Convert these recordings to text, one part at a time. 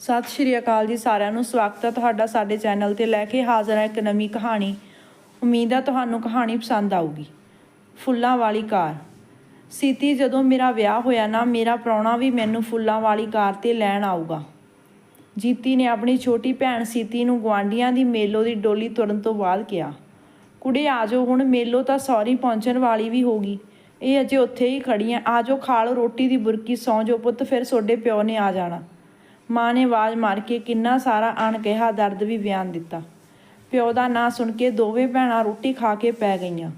ਸਤਿ ਸ਼੍ਰੀ ਅਕਾਲ ਜੀ ਸਾਰਿਆਂ ਨੂੰ। ਸਵਾਗਤ ਹੈ ਤੁਹਾਡਾ ਸਾਡੇ ਚੈਨਲ ਤੇ ਲੈ ਕੇ ਹਾਜ਼ਰ ਹੈ ਇੱਕ ਨਵੀਂ ਕਹਾਣੀ। ਉਮੀਦ ਹੈ ਤੁਹਾਨੂੰ ਕਹਾਣੀ ਪਸੰਦ ਆਊਗੀ। ਫੁੱਲਾਂ ਵਾਲੀ ਕਾਰ। ਸੀਤੀ, ਜਦੋਂ ਮੇਰਾ ਵਿਆਹ ਹੋਇਆ ਨਾ, ਮੇਰਾ ਪ੍ਰਾਹੁਣਾ ਵੀ ਮੈਨੂੰ ਫੁੱਲਾਂ ਵਾਲੀ ਕਾਰ ਤੇ ਲੈਣ ਆਊਗਾ। ਜੀਤੀ ਨੇ ਆਪਣੀ ਛੋਟੀ ਭੈਣ ਸੀਤੀ ਨੂੰ ਗਵਾਂਡੀਆਂ ਦੀ ਮੇਲੋ ਦੀ ਡੋਲੀ ਤੁਰਨ ਤੋਂ ਬਾਅਦ ਕਿਹਾ, ਕੁੜੇ ਆਜੋ ਹੁਣ ਮੇਲੋ ਤਾਂ ਸੌਰੀ ਪਹੁੰਚਣ ਵਾਲੀ ਵੀ ਹੋਗੀ ਇਹ ਅਜੇ ਉੱਥੇ ਹੀ ਖੜੀਆਂ ਆਜੋ ਖਾ ਲਓ ਰੋਟੀ ਦੀ ਬੁਰਕੀ, ਸੌਂ ਜੋ ਪੁੱਤ, ਫਿਰ ਤੁਹਾਡੇ ਪਿਓ ਨੇ ਆ ਜਾਣਾ। ਮਾਂ ਨੇ ਆਵਾਜ਼ ਮਾਰ ਕੇ ਕਿੰਨਾ ਸਾਰਾ ਅਣਕਿਹਾ ਦਰਦ ਵੀ ਬਿਆਨ ਦਿੱਤਾ। ਪਿਓ ਦਾ ਨਾਂ ਸੁਣ ਕੇ ਦੋਵੇਂ ਭੈਣਾਂ ਰੋਟੀ ਖਾ ਕੇ ਪੈ ਗਈਆਂ।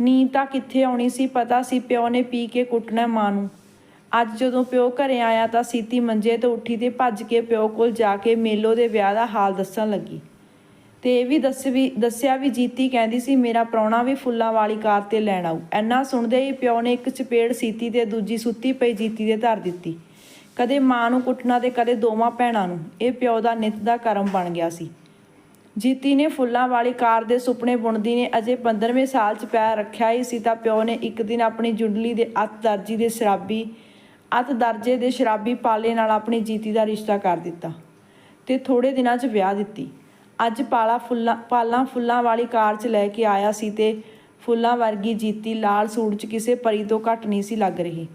ਨੀਂਦ ਤਾਂ ਕਿੱਥੇ ਆਉਣੀ ਸੀ ਪਤਾ ਸੀ ਪਿਓ ਨੇ ਪੀ ਕੇ ਕੁੱਟਣਾ ਮਾਂ ਨੂੰ। ਅੱਜ ਜਦੋਂ ਪਿਓ ਘਰੇ ਆਇਆ ਤਾਂ ਸੀਤੀ ਮੰਜੇ ਤੋਂ ਉੱਠੀ ਤੇ ਭੱਜ ਕੇ ਪਿਓ ਕੋਲ ਜਾ ਕੇ ਮੇਲੋ ਦੇ ਵਿਆਹ ਦਾ ਹਾਲ ਦੱਸਣ ਲੱਗੀ। ਤੇ ਇਹ ਵੀ ਦੱਸ ਵੀ, ਦੱਸਿਆ ਵੀ ਜੀਤੀ ਕਹਿੰਦੀ ਸੀ, ਮੇਰਾ ਪ੍ਰਾਹੁਣਾ ਵੀ ਫੁੱਲਾਂ ਵਾਲੀ ਕਾਰ ਤੇ ਲੈਣ ਆਊ। ਐਨਾ ਸੁਣਦੇ ਹੀ ਪਿਓ ਨੇ ਇੱਕ ਚਪੇੜ ਸੀਤੀ ਤੇ ਦੂਜੀ ਸੁੱਤੀ ਪਈ ਜੀਤੀ ਦੇ ਧਰ ਦਿੱਤੀ। ਕਦੇ ਮਾਂ ਨੂੰ ਕੁੱਟਣਾ ਤੇ ਕਦੇ ਦੋਵਾਂ ਭੈਣਾਂ ਨੂੰ। ਇਹ ਪਿਓ ਦਾ ਨਿਤ ਦਾ ਕਰਮ ਬਣ ਗਿਆ ਸੀ। ਜੀਤੀ ਨੇ ਫੁੱਲਾਂ ਵਾਲੀ ਕਾਰ ਦੇ ਸੁਪਨੇ ਬੁਣਦੀ ਨੇ। ਅਜੇ 15ਵੇਂ ਸਾਲ 'ਚ ਪੈਰ ਰੱਖਿਆ ਹੀ ਸੀ ਤਾਂ ਪਿਓ ਨੇ ਇੱਕ ਦਿਨ ਆਪਣੀ ਜੁੰਡਲੀ ਦੇ ਅੱਤ ਦਰਜੀ ਦੇ ਸ਼ਰਾਬੀ, ਅੱਤ ਦਰਜੇ ਦੇ ਸ਼ਰਾਬੀ ਪਾਲੇ ਨਾਲ ਆਪਣੀ ਜੀਤੀ ਦਾ ਰਿਸ਼ਤਾ ਕਰ ਦਿੱਤਾ ਤੇ ਥੋੜੇ ਦਿਨਾਂ 'ਚ ਵਿਆਹ ਦਿੱਤੀ। ਅੱਜ ਪਾਲਾ ਫੁੱਲਾਂ, ਪਾਲਾਂ ਫੁੱਲਾਂ ਵਾਲੀ ਕਾਰ 'ਚ ਲੈ ਕੇ ਆਇਆ ਸੀ ਤੇ ਫੁੱਲਾਂ ਵਰਗੀ ਜੀਤੀ ਲਾਲ ਸੂਟ 'ਚ ਕਿਸੇ ਪਰੀ ਤੋਂ ਘੱਟ ਨਹੀਂ ਸੀ ਲੱਗ ਰਹੀ।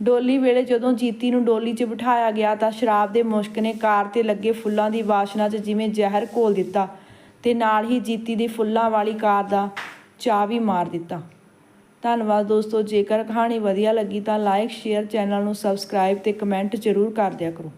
ਡੋਲੀ ਵੇਲੇ ਜਦੋਂ ਜੀਤੀ ਨੂੰ ਡੋਲੀ 'ਚ ਬਿਠਾਇਆ ਗਿਆ ਤਾਂ ਸ਼ਰਾਬ ਦੇ ਮੁਸ਼ਕ ਨੇ ਕਾਰ ਤੇ ਲੱਗੇ ਫੁੱਲਾਂ ਦੀ ਵਾਸ਼ਨਾ 'ਚ ਜਿਵੇਂ ਜ਼ਹਿਰ ਘੋਲ ਦਿੱਤਾ ਤੇ ਨਾਲ ਹੀ ਜੀਤੀ ਦੀ ਫੁੱਲਾਂ ਵਾਲੀ ਕਾਰ ਦਾ ਚਾਹ ਵੀ ਮਾਰ ਦਿੱਤਾ। ਧੰਨਵਾਦ ਦੋਸਤੋ, ਜੇਕਰ ਕਹਾਣੀ ਵਧੀਆ ਲੱਗੀ ਤਾਂ ਲਾਈਕ ਸ਼ੇਅਰ ਚੈਨਲ ਨੂੰ ਸਬਸਕ੍ਰਾਈਬ ਤੇ ਕਮੈਂਟ ਜ਼ਰੂਰ ਕਰ ਦਿਆ ਕਰੋ।